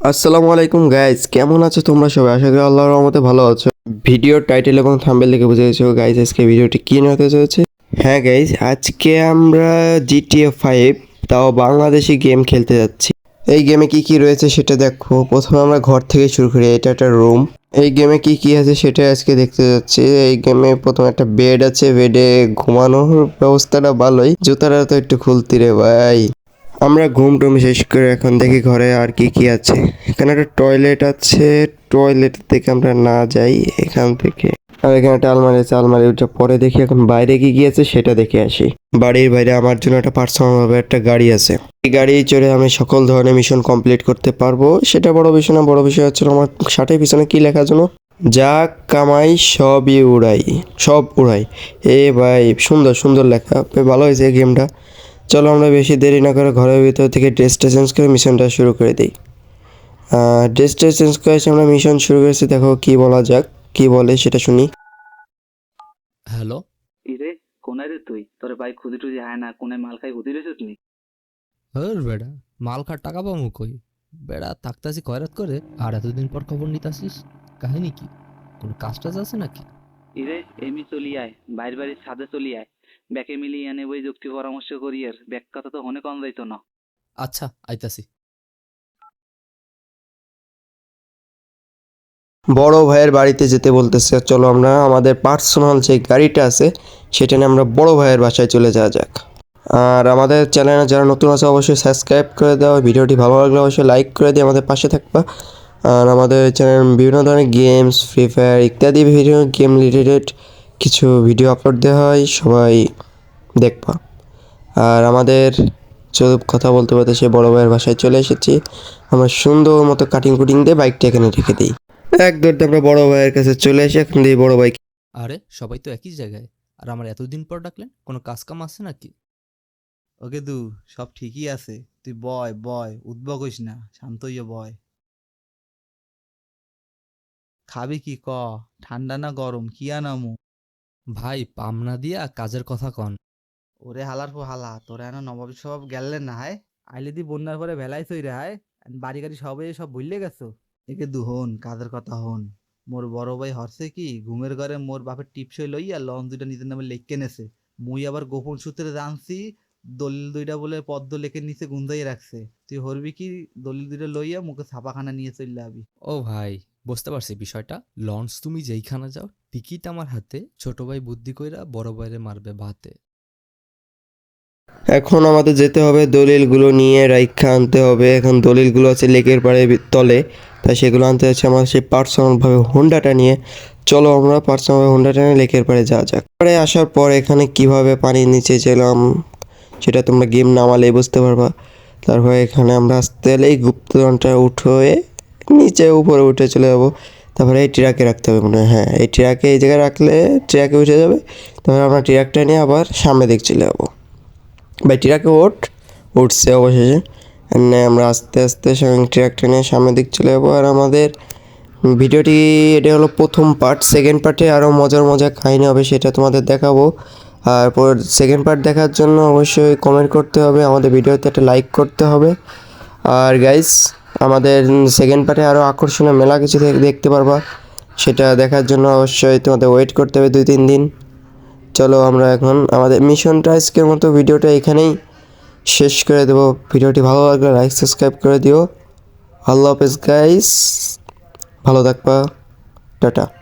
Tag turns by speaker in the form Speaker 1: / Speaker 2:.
Speaker 1: আসসালামু আলাইকুম গাইজ কেমন আছো তোমরা সবাই? আশা করি আল্লাহর রহমতে ভালো আছো। ভিডিওর টাইটেল এবং থাম্বেল দেখে বুঝে গেছো গাইজ আজকে ভিডিওটি কী হতে চলেছে? হ্যাঁ গাইজ আজকে আমরা জিটিএ ফাইভ তাও বাংলাদেশি গেম খেলতে যাচ্ছি। এই গেমে কি কি রয়েছে সেটা দেখো। প্রথমে আমরা ঘর থেকে শুরু করি, এটা একটা রুম এই গেমে কি কি আছে সেটা আজকে দেখতে যাচ্ছি। এই গেমে প্রথমে একটা বেড আছে বেডে ঘুমানোর ব্যবস্থাটা ভালোই। জুতাটা তো একটু খুলতি রে ভাই। আমরা ঘুম টুম শেষ করে এখন দেখি ঘরে আর কি কি আছে। এখানে একটা টয়লেট আছে। টয়লেট থেকে আমরা না যাই এখান থেকে। আর এখানে একটা আলমারি আছে। আলমারি ওটা পরে দেখি এখন বাইরে কি কি আছে সেটা দেখে আসি। বাড়ির বাইরে আমার জন্য একটা পার্সোনাল ভাবে একটা গাড়ি আছে। এই গাড়ি চড়ে আমি সকল ধরনের মিশন কমপ্লিট করতে পারব। সেটা বড় বিষয় না, বড় বিষয় হচ্ছে আমার শার্টের পিছনে কি লেখা জন্য যা কামাই সবই উড়াই, সব উড়াই। এ ভাই, সুন্দর সুন্দর লেখা। ভালো হয়েছে গেমটা চলো আমরা বেশি দেরি না করে ঘরের ভিতর থেকে ড্রেসটা চেঞ্জ করে মিশনটা শুরু করে দিই। ড্রেসটা চেঞ্জ করে এসে আমরা মিশন শুরু করেছি। দেখো কি বলা যাক কি বলে সেটা শুনি।
Speaker 2: হ্যালো?
Speaker 3: ইরে কোনায় রে তুই? তোর ভাই খুদি টুদি হায় না কোনায় মাল খাই হুদি রেছিস নি?
Speaker 2: হর বেড়া মাল খার টাকা পাবো কই? বেড়া থাকতাছি কয়রাত করে? আর এতদিন পর খবর নিতাসিস কাহিনী কি? কোনো কাজ টাজ আছে নাকি?
Speaker 3: ইরে এমনি চলি আয় বাইর বাড়ির ছাদে চলি আয়। ব্যাকে মিলিয়ে এনে বই যুক্তি পরামর্শ করি আর ব্যাক কথা তো হনে কম যাইতো না।
Speaker 2: আচ্ছা আইতাছি।
Speaker 1: বড় ভাইয়ের বাড়িতে যেতে বলতেছে চলো আমরা আমাদের পার্সোনাল যে গাড়িটা আছে সেটা নিয়ে আমরা বড় ভাইয়ের বাসায় চলে যাওয়া যাক। আর আমাদের চ্যানেলে যারা নতুন আছে অবশ্যই সাবস্ক্রাইব করে দাও। ভিডিওটি ভালো লাগলে অবশ্যই লাইক করে দিয়ে আমাদের পাশে থাকবা। আর আমাদের চ্যানেল বিভিন্ন ধরনের গেমস ফ্রি ফায়ার ইত্যাদি ভিডিও গেম রিলেটেড কিছু ভিডিও আপলোড দেওয়া হয় সবাই দেখবা। আর আমাদের চলো কথা বলতে বলতে সে বড় ভাইয়ের বাসায় চলে এসেছি। আমরা সুন্দর মতো কাটিং কুটিং দিয়ে বাইকটা এখানে রেখে দিই। এক দৌড়তে আমরা বড় ভাইয়ের কাছে চলে এসে এখন দিয়ে বড় ভাই
Speaker 2: আরে সবাই তো একই জায়গায়। আর আমার এতদিন পর ডাকলেন কোনো কাজ কাম আছে নাকি?
Speaker 4: ওকে দু সব ঠিকই আছে। তুই বয় বয় উদ্ভব হইস না শান্তই বয়। খাবি কি ক? ঠান্ডা না গরম? কি আনামু?
Speaker 2: ভাই পামনা দিয়া কাজের কথা কন।
Speaker 4: ওরে হালার পো হালা তোরা এনা নবাব সব গেলে না হায়? আইলে দি বন্যার পরে ভেলাই থই রে হায়? বাড়ি গাড়ি সবে সব ভুললে গেছো। একে দু হন কাজের কথা হন। মোর বড় ভাই হরছে কি ঘুমের ঘরে মোর বাপের টিপসই লইয়া লন দুইটা নিজের নামে লেখকে নেছে। মুই আবার গোপন সূত্রে জানছি দলিল দুইটা বলে পদ্ম লেখের নিচে গুন্দাই রাখছে। তুই হরবি কি দলিল দুইটা লইয়া মুখে ছাপাখানা নিয়ে চললে আবি।
Speaker 2: ও ভাই বুঝতে পারছি বিষয়টা। লঞ্চ তুমি যেইখানে যাও, টিকিট আমার হাতে, ছোট ভাই বুদ্ধি কইরা বড় ভাইরে মারবে ভাতে
Speaker 1: এখন আমাদের যেতে হবে, দলিলগুলো নিয়ে রাইখা আনতে হবে। এখন দলিলগুলো আছে লেকের পাড়ে তলে, তাই সেগুলো আনতে হচ্ছে আমার সেই পার্সোনালভাবে হোন্ডাটা নিয়ে। চলো আমরা পার্সোনালভাবে হোন্ডাটা নিয়ে লেকের পাড়ে যাওয়া যাক। পরে আসার পর এখানে কীভাবে পানির নিচে গেলাম, সেটা তোমরা গেম নামালেই বুঝতে পারবা। তারপরে এখানে আমরা আসতে এই গুপ্তধনটা উঠে নিচে উপরে উঠে চলে যাব। তারপরে এই ট্রাকে রাখতে হবে মনে হয়। হ্যাঁ এই ট্রাকে এই জায়গায় রাখলে ট্রাকে উঠে যাবে। তারপরে আমরা ট্রাকটা নিয়ে আবার সামনে দিক চলে যাব। ভাই, ট্রাকে ওঠ। উঠছে অবশেষে। আমরা আস্তে আস্তে ট্রাকটা নিয়ে সামনের দিক চলে যাব। আর আমাদের ভিডিওটি, এটা হলো প্রথম পার্ট। সেকেন্ড পার্টে আরও মজার মজার কাহিনী হবে, সেটা তোমাদের দেখাবো। আর পর সেকেন্ড পার্ট দেখার জন্য অবশ্যই কমেন্ট করতে হবে। আমাদের ভিডিওতে একটা লাইক করতে হবে। আর গাইস আমাদের সেকেন্ড পার্টে আরও আকর্ষণীয় মেলা কিছু দেখ- দেখতে পারবা। সেটা দেখার জন্য অবশ্যই তোমাদের ওয়েট করতে হবে দুই, তিন দিন। চলো আমরা এখন আমাদের মিশন টাইসকের মতো ভিডিওটা এখানেই শেষ করে দেবো। ভিডিওটি ভালো লাগলে লাইক সাবস্ক্রাইব করে দিও। আল্লাহ হাফেজ গাইস ভালো থাকবা। টাটা।